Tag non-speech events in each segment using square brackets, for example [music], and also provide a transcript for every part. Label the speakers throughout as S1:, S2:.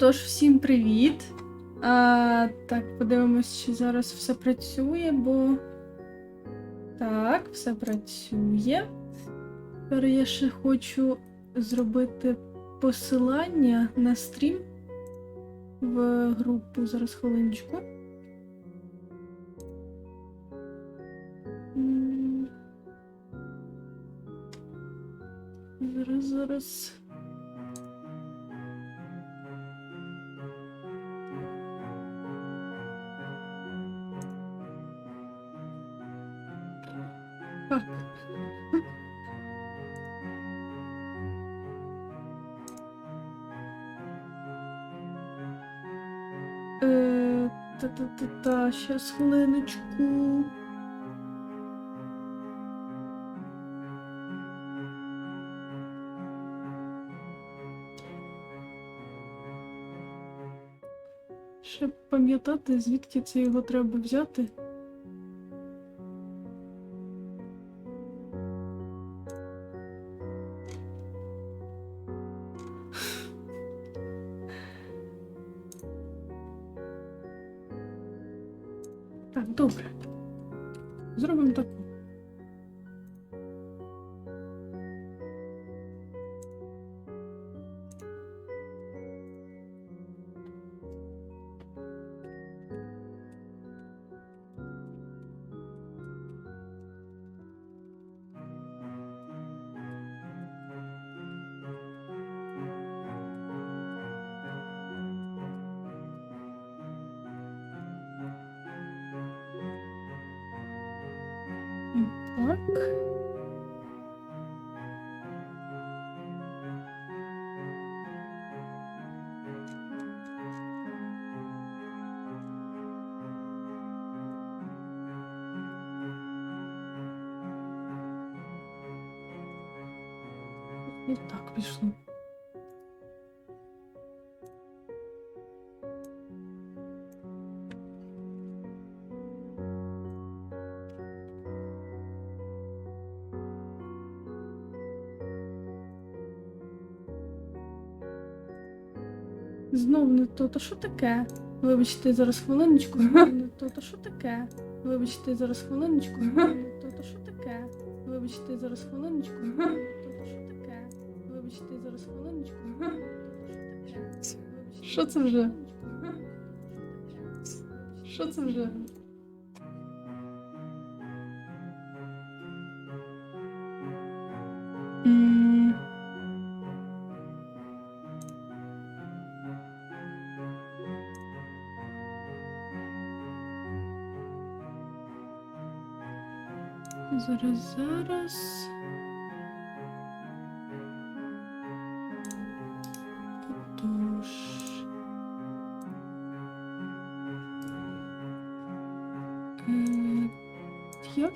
S1: Отож, всім привіт. А, так, подивимось, чи зараз все працює, бо. Так, все працює. Тепер я ще хочу зробити посилання на стрім в групу. Зараз хвилиночку. Зараз, зараз. Та-та-та-та, щас хвилиночку. Ще пам'ятати, звідки це його треба взяти. Так. Знов не то, то що таке? Вибачте, зараз хвилиночку. [laughs] Не то, то що таке? Вибачте, зараз хвилиночку. Не то, то що таке? Вибачте, зараз хвилиночку. Не то, то що таке? Вибачте, зараз хвилиночку. Не то, то що таке? Що це вже? Що це вже? Зараз, зараз. Як?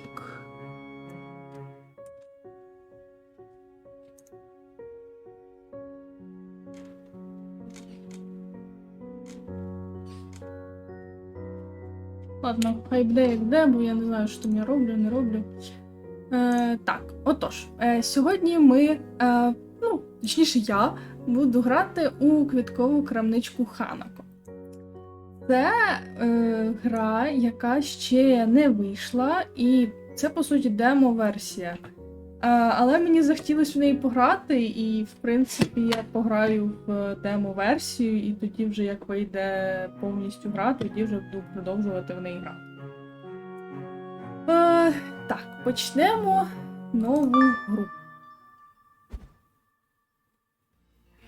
S1: Ладно, хай буде як де, бо я не знаю, що там я роблю, не роблю. Отож, е, сьогодні ми, е, ну, точніше, я буду грати у квіткову крамничку Ханако. Це е, гра, яка ще не вийшла, і це, по суті, демо-версія. Е, але мені захотілося в неї пограти, і, в принципі, я пограю в демо-версію, і тоді, вже як вийде повністю гра, тоді вже буду продовжувати в неї грати. Е, так, почнемо нову гру.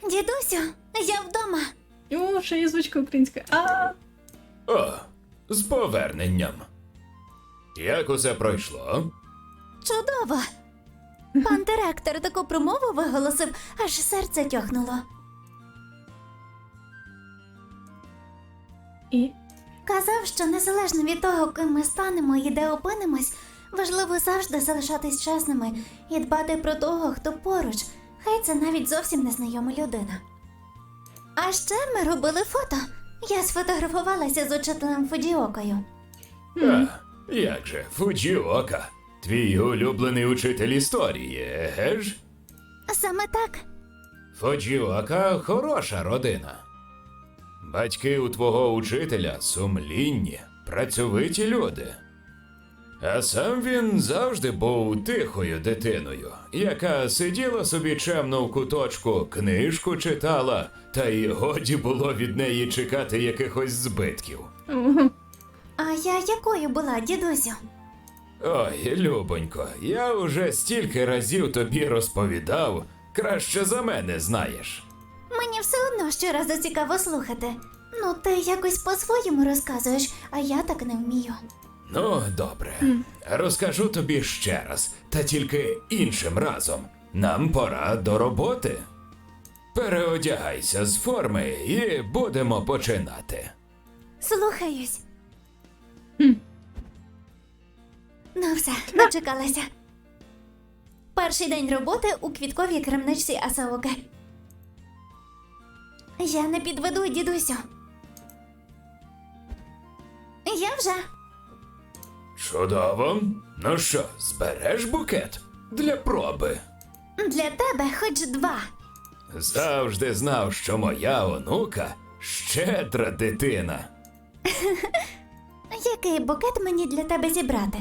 S2: Дідусю, я вдома.
S1: О, ще є звичка українська. А,
S3: О, з поверненням. Як усе пройшло?
S2: Чудово. Пан директор таку промову виголосив, аж серце тьохнуло.
S1: і
S2: Казав, що незалежно від того, ким ми станемо і де опинимось, важливо завжди залишатись чесними і дбати про того, хто поруч, хай це навіть зовсім незнайома людина. А ще ми робили фото. Я сфотографувалася з учителем Фудіокою.
S3: А, як же, Фуджіока, твій улюблений учитель історії, еге ж?
S2: Саме так.
S3: Фуджіока хороша родина. Батьки у твого учителя сумлінні, працьовиті люди. А сам він завжди був тихою дитиною, яка сиділа собі чемно в куточку, книжку читала, та й годі було від неї чекати якихось збитків.
S2: А я якою була, дідусю?
S3: Ой, Любонько, я уже стільки разів тобі розповідав, краще за мене знаєш.
S2: Мені все одно щоразу цікаво слухати. Ну, ти якось по-своєму розказуєш, а я так не вмію.
S3: Ну, добре. Розкажу тобі ще раз, та тільки іншим разом. Нам пора до роботи. Переодягайся з форми і будемо починати.
S2: Слухаюсь. Ну все, дочекалася. Перший день роботи у квітковій крамничці Асаоки. Я не підведу, дідусю. Я вже.
S3: Чудово. Ну що, збереш букет? Для проби.
S2: Для тебе хоч два.
S3: Завжди знав, що моя онука щедра дитина. [laughs]
S2: Який букет мені для тебе зібрати?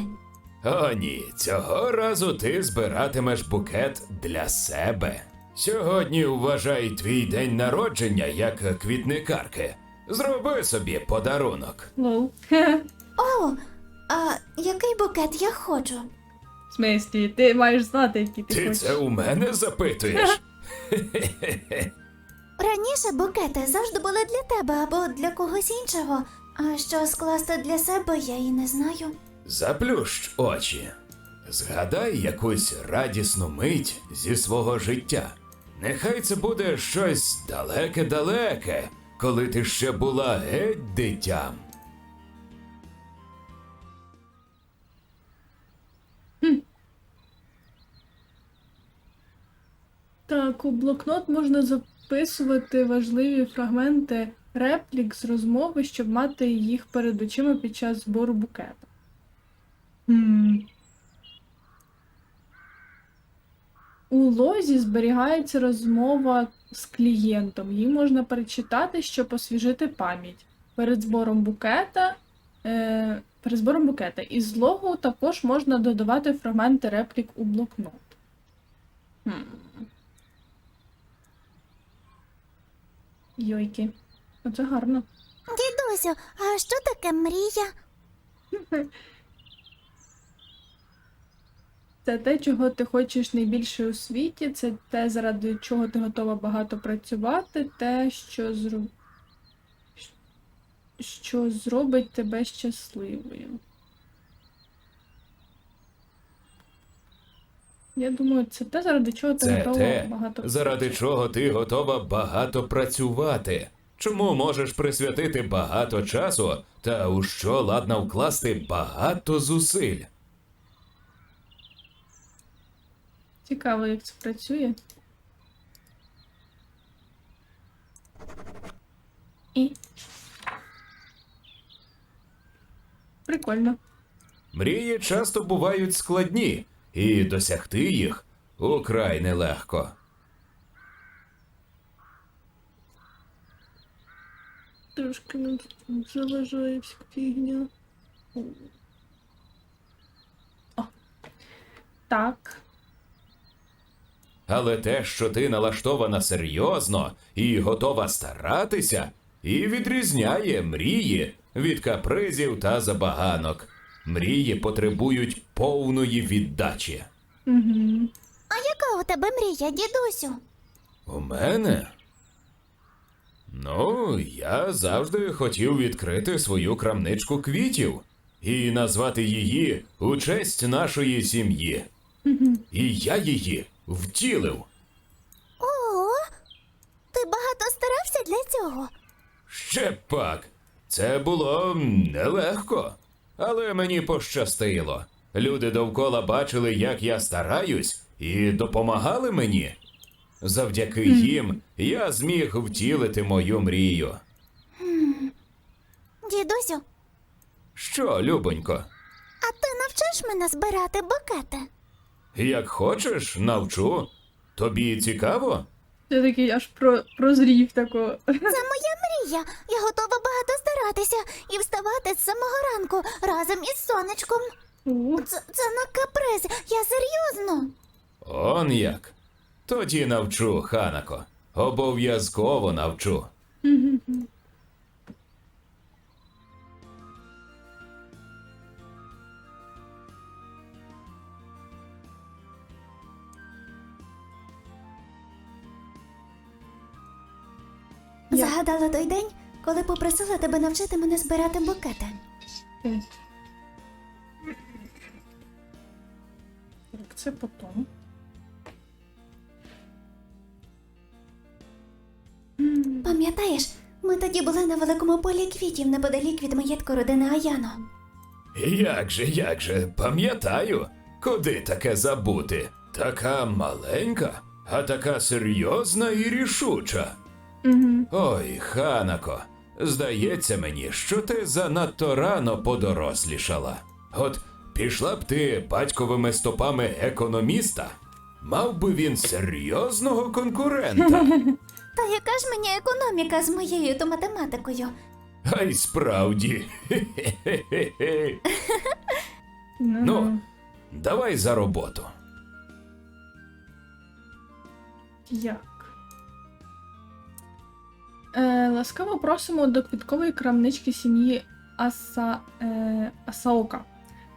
S3: О, ні, цього разу ти збиратимеш букет для себе. Сьогодні вважай твій день народження як квітникарки. Зроби собі подарунок. [laughs]
S2: О, а який букет я хочу?
S1: В смислі, ти маєш знати, які ти,
S3: Ти
S1: хочеш.
S3: це у мене запитуєш? [laughs]
S2: Раніше букети завжди були для тебе або для когось іншого. А що скласти для себе, я і не знаю.
S3: Заплющ очі. Згадай якусь радісну мить зі свого життя. Нехай це буде щось далеке-далеке, коли ти ще була геть дитям.
S1: У блокнот можна записувати важливі фрагменти реплік з розмови, щоб мати їх перед очима під час збору букета. Хм. У лозі зберігається розмова з клієнтом. Її можна перечитати, щоб освіжити пам'ять. Перед збором букета. Е, перед збором букета. Із логу також можна додавати фрагменти реплік у блокнот. Хм. Йойки. Оце гарно.
S2: Дідусю, а що таке мрія?
S1: Це те, чого ти хочеш найбільше у світі, це те, заради чого ти готова багато працювати, те, що зроб... що зробить тебе щасливою. Я думаю, це те, заради чого ти
S3: Це
S1: готова
S3: те,
S1: багато
S3: заради чого ти готова багато працювати. Чому можеш присвятити багато часу та у що ладна вкласти багато зусиль?
S1: Цікаво, як це працює. І. Прикольно.
S3: Мрії часто бувають складні, і досягти їх украй нелегко.
S1: Трошки нам заважає вся фігня. О. Так.
S3: Але те, що ти налаштована серйозно і готова старатися, і відрізняє мрії від капризів та забаганок. Мрії потребують повної віддачі.
S1: Угу.
S2: А яка у тебе мрія, дідусю?
S3: У мене? Ну, я завжди хотів відкрити свою крамничку квітів і назвати її у честь нашої сім'ї. І я її втілив.
S2: О, ти багато старався для цього.
S3: Ще б пак. Це було нелегко. Але мені пощастило. Люди довкола бачили, як я стараюсь, і допомагали мені. Завдяки їм я зміг втілити мою мрію.
S2: Дідусю,
S3: Що, Любонько,
S2: а ти навчиш мене збирати букети?
S3: як хочеш, навчу. Тобі цікаво?
S1: Я такий аж про, прозрів такого.
S2: Мрія, я готова багато старатися і вставати з самого ранку разом із сонечком. Це, це на каприз, я серйозно.
S3: Он як. Тоді навчу, Ханако. Обов'язково навчу.
S1: Я-
S2: Загадала той день, коли попросила тебе навчити мене збирати букети.
S1: Е. це потом.
S2: Пам'ятаєш, ми тоді були на великому полі квітів неподалік від маєтку родини Аяно.
S3: Як же, як же, пам'ятаю, куди таке забути? Така маленька, а така серйозна і рішуча.
S1: Мгм.
S3: Ой, Ханако, здається мені, що ти занадто рано подорослішала. От пішла б ти батьковими стопами економіста, мав би він серйозного конкурента. [laughs]
S2: Та яка ж мені економіка з моєю то математикою?
S3: А й справді. Хе-хе-хе-хе. Ну. Давай за роботу.
S1: Як? Е, ласкаво просимо до квіткової крамнички сім'ї Аса, е, Асаока.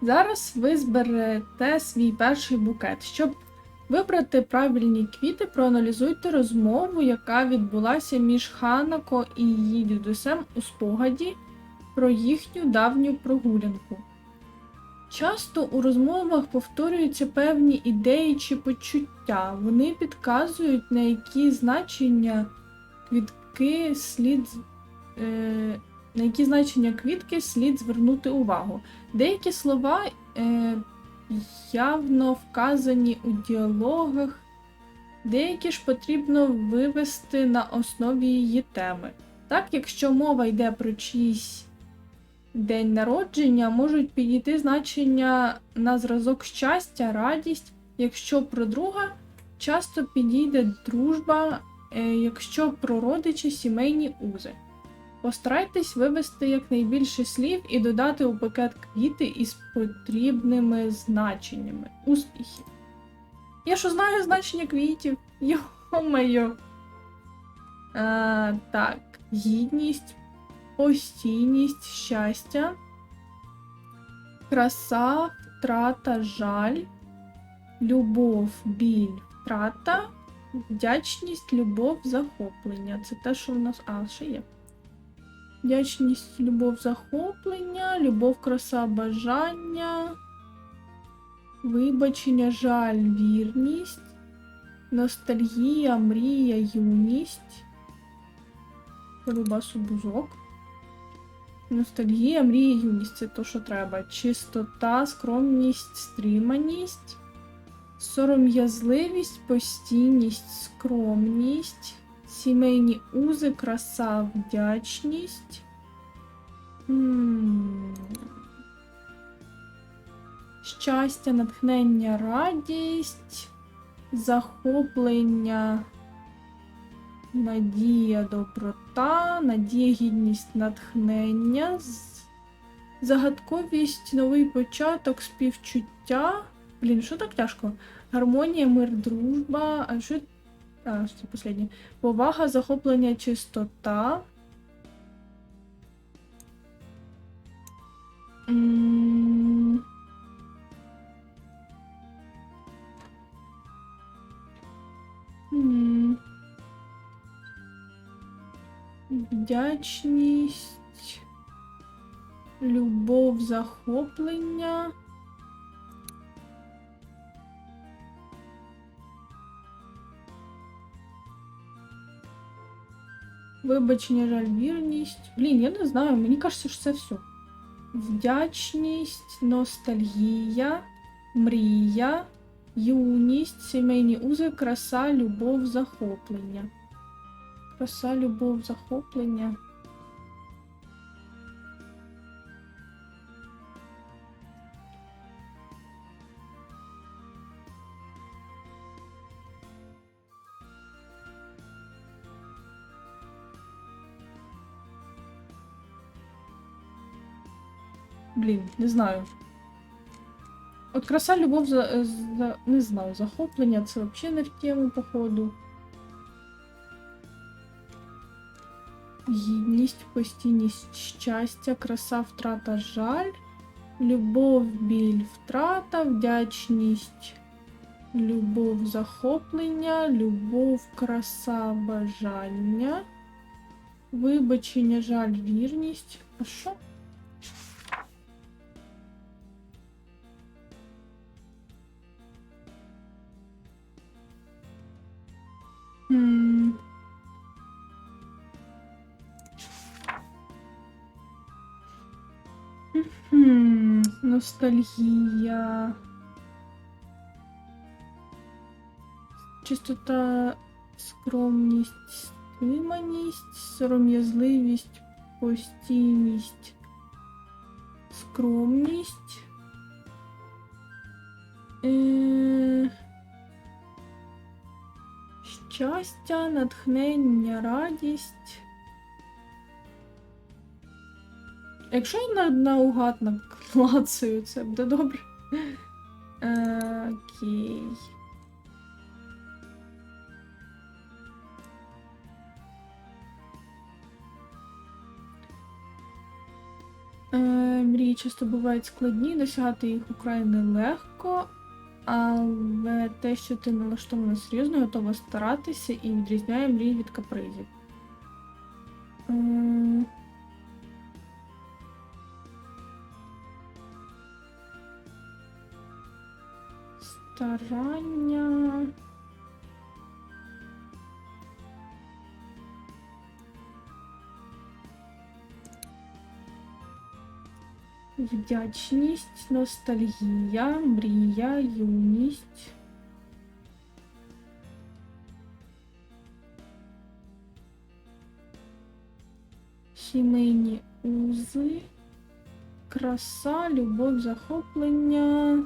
S1: Зараз ви зберете свій перший букет. Щоб вибрати правильні квіти, проаналізуйте розмову, яка відбулася між Ханако і її дідусем у спогаді про їхню давню прогулянку. Часто у розмовах повторюються певні ідеї чи почуття. Вони підказують, на які значення квітки слід е, на які значення квітки слід звернути увагу. Деякі слова е, явно вказані у діалогах, деякі ж потрібно вивести на основі її теми. Так, якщо мова йде про чийсь день народження, можуть підійти значення на зразок щастя, радість, якщо про друга часто підійде дружба, е, якщо про родичі сімейні узи. Постарайтесь вивести якнайбільше слів і додати у пакет квіти із потрібними значеннями. Успіхів! Я що знаю значення квітів? Йо-моє! А, так, гідність, постійність, щастя, краса, втрата, жаль, любов, біль, втрата, вдячність, любов, захоплення. Це те, що в нас. А, ще є. Вдячність, любов, захоплення, любов, краса, бажання, вибачення, жаль, вірність, ностальгія, мрія, юність, Рубасу бузок. Ностальгія, мрія, юність це то, що треба. Чистота, скромність, стриманість, сором'язливість, постійність, скромність, сімейні узи, краса, вдячність. М. Щастя, натхнення, радість, захоплення, надія, доброта, надія, гідність, натхнення, загадковість, новий початок, співчуття. Блін, що так тяжко? Гармонія, мир, дружба. А що? А, це останнє. Повага, захоплення, чистота. Вдячність, любов, захоплення. Вибачення, жаль, вірність. Блін, я не знаю, мені кажеться, що це все. Вдячність, ностальгія, мрія, юність, сімейні узи, краса, любов, захоплення. Краса, любов, захоплення. Блін, не знаю. От краса, любов за, за не знаю, захоплення це взагалі не в тему, походу. Гідність, постійність, щастя, краса, втрата, жаль, любов, біль, втрата, вдячність, любов, захоплення, любов, краса, бажання, вибачення, жаль, вірність. А що? Хм, ностальгія. Чистота, скромність, стриманість, сором'язливість, постійність, скромність. Е... Щастя, натхнення, радість. Якщо на, наугад наклацаю, це буде добре. Е, окей. Е, мрії часто бувають складні, досягати їх украй нелегко, але те, що ти налаштована серйозно, готова старатися і відрізняє мрії від капризів. М. Старання. Вдячність, ностальгія, мрія, юність. Сімейні узи, краса, любов, захоплення.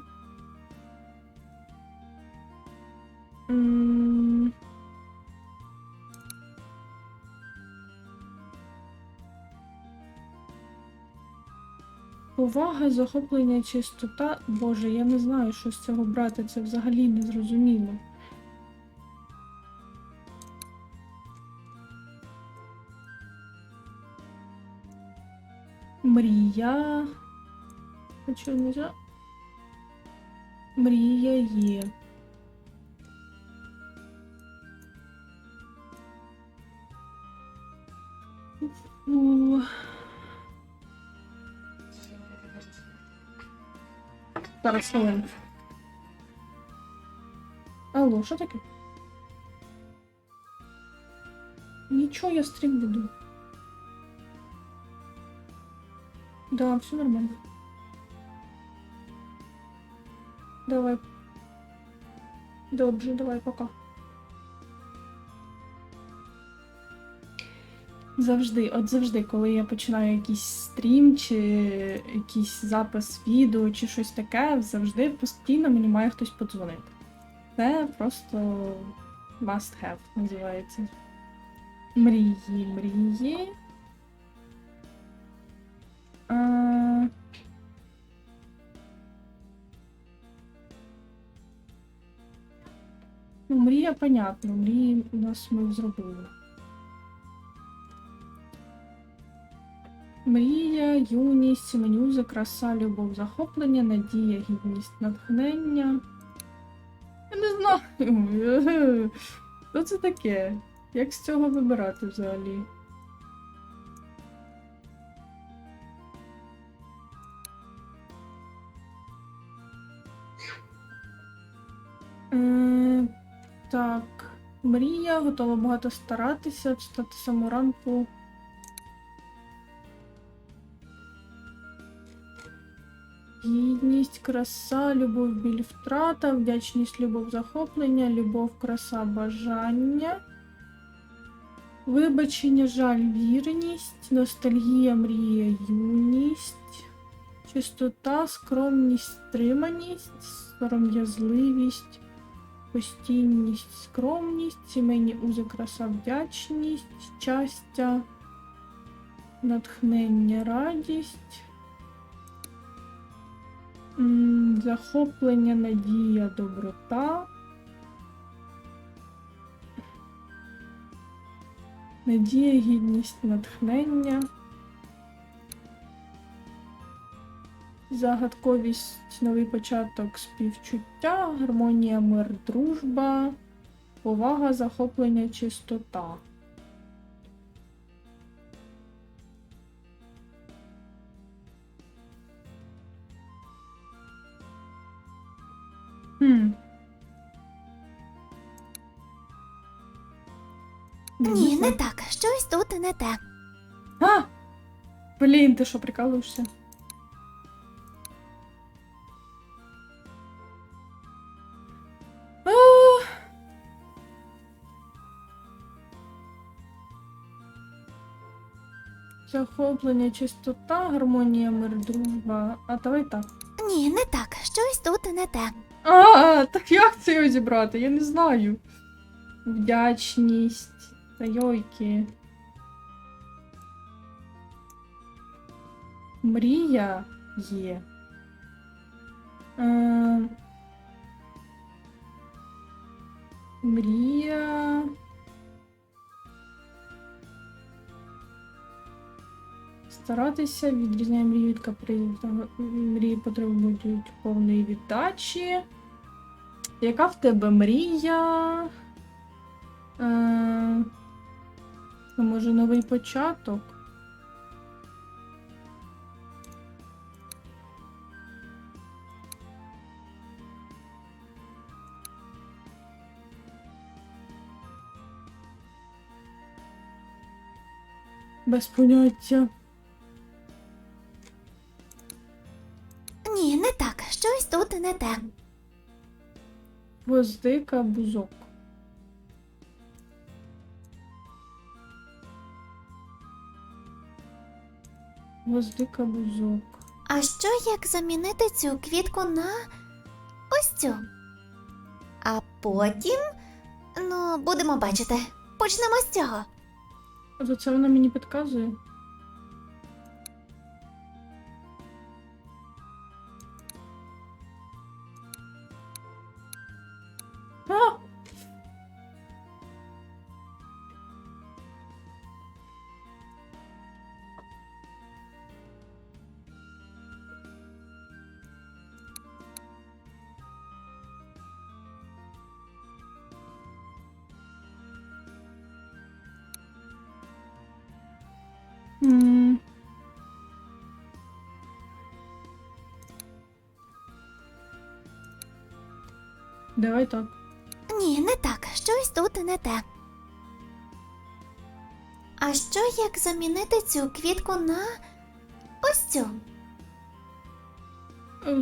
S1: М, Повага, захоплення, чистота. Боже, я не знаю, що з цього брати, це взагалі не зрозуміло. Мрія. А не за? Мрія є. Зараз хвилинку. Алло, що таке? Нічого, я стрім веду. Да, все нормально. Давай. Добре, давай, пока. Завжди, от завжди, коли я починаю якийсь стрім чи якийсь запис відео чи щось таке, завжди постійно мені має хтось подзвонити. Це просто must have називається. Мрії, мрії. А... Ну, мрія, понятно, мрії у нас ми зробили. Мрія, юність, сіменюзи, краса, любов, захоплення, надія, гідність, натхнення. Я не знаю. [laughs] Що це таке? Як з цього вибирати взагалі? Е, Так, мрія, готова багато старатися, встати з самого ранку. Гідність, краса, любов, біль, втрата, вдячність, любов, захоплення, любов, краса, бажання, вибачення, жаль, вірність, ностальгія, мрія, юність, чистота, скромність, стриманість, сором'язливість, постійність, скромність, сімейні узи, краса, вдячність, щастя, натхнення, радість. Захоплення, надія, доброта. Надія, гідність, натхнення. Загадковість, новий початок, співчуття, гармонія, мир, дружба, повага, захоплення, чистота. Хм.
S2: Ні, не так. Щось тут не те.
S1: А! Блін, ти що, прикалуєшся? Захоплення, чистота, гармонія, мир, дружба. А давай так.
S2: Ні, не так. Щось тут не те.
S1: А, так як це його зібрати? Я не знаю. Вдячність. Та йойки. Мрія є. Е, мрія. Старатися відрізняє мрію від капризів. Мрії потребують повної віддачі. Яка в тебе мрія? Е, ну, може, новий початок? Без поняття.
S2: Щось тут не те.
S1: Гвоздика, бузок. Гвоздика, бузок.
S2: А що як замінити цю квітку на ось цю? А потім. Ну, будемо бачити. Почнемо з цього.
S1: То це вона мені підказує. М. Давай так.
S2: Ні, не так. Щось тут не те. А що як замінити цю квітку на ось цю?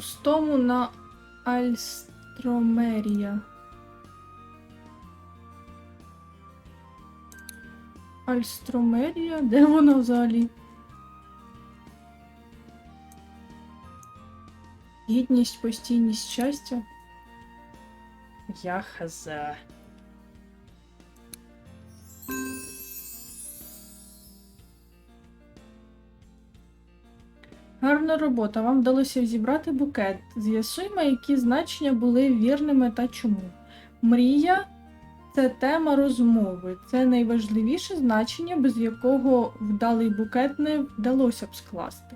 S1: З тому на Альстромерія. Альстромерія? Де вона взагалі? Гідність, постійність щастя. Я хаза. Гарна робота. Вам вдалося зібрати букет. З'ясуймо, які значення були вірними та чому. Мрія це тема розмови. Це найважливіше значення, без якого вдалий букет не вдалося б скласти.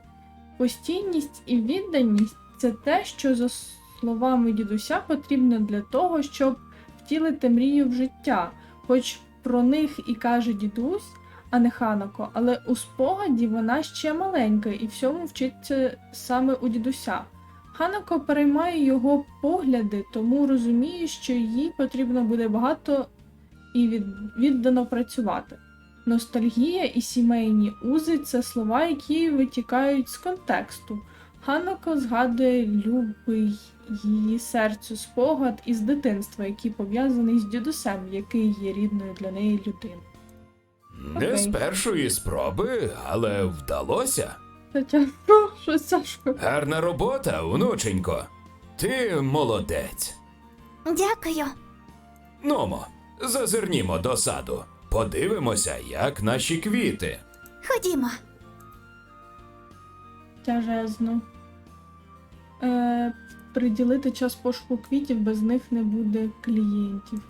S1: Постійність і відданість це те, що, за словами дідуся, потрібно для того, щоб втілити мрію в життя. Хоч про них і каже дідусь, а не Ханако, але у спогаді вона ще маленька і всьому вчиться саме у дідуся. Ханако переймає його погляди, тому розуміє, що їй потрібно буде багато і від... віддано працювати. Ностальгія і сімейні узи це слова, які витікають з контексту. Ханако згадує любий її серцю спогад із дитинства, який пов'язаний з дідусем, який є рідною для неї людиною.
S3: Не з першої спроби, але вдалося.
S1: Тетя, ну, щось тяжко.
S3: Гарна робота, онученько. Ти молодець.
S2: Дякую.
S3: Нумо, зазирнімо до саду. Подивимося, як наші квіти.
S2: Ходімо.
S1: Тяжезно. е, приділити час пошуку квітів, без них не буде клієнтів.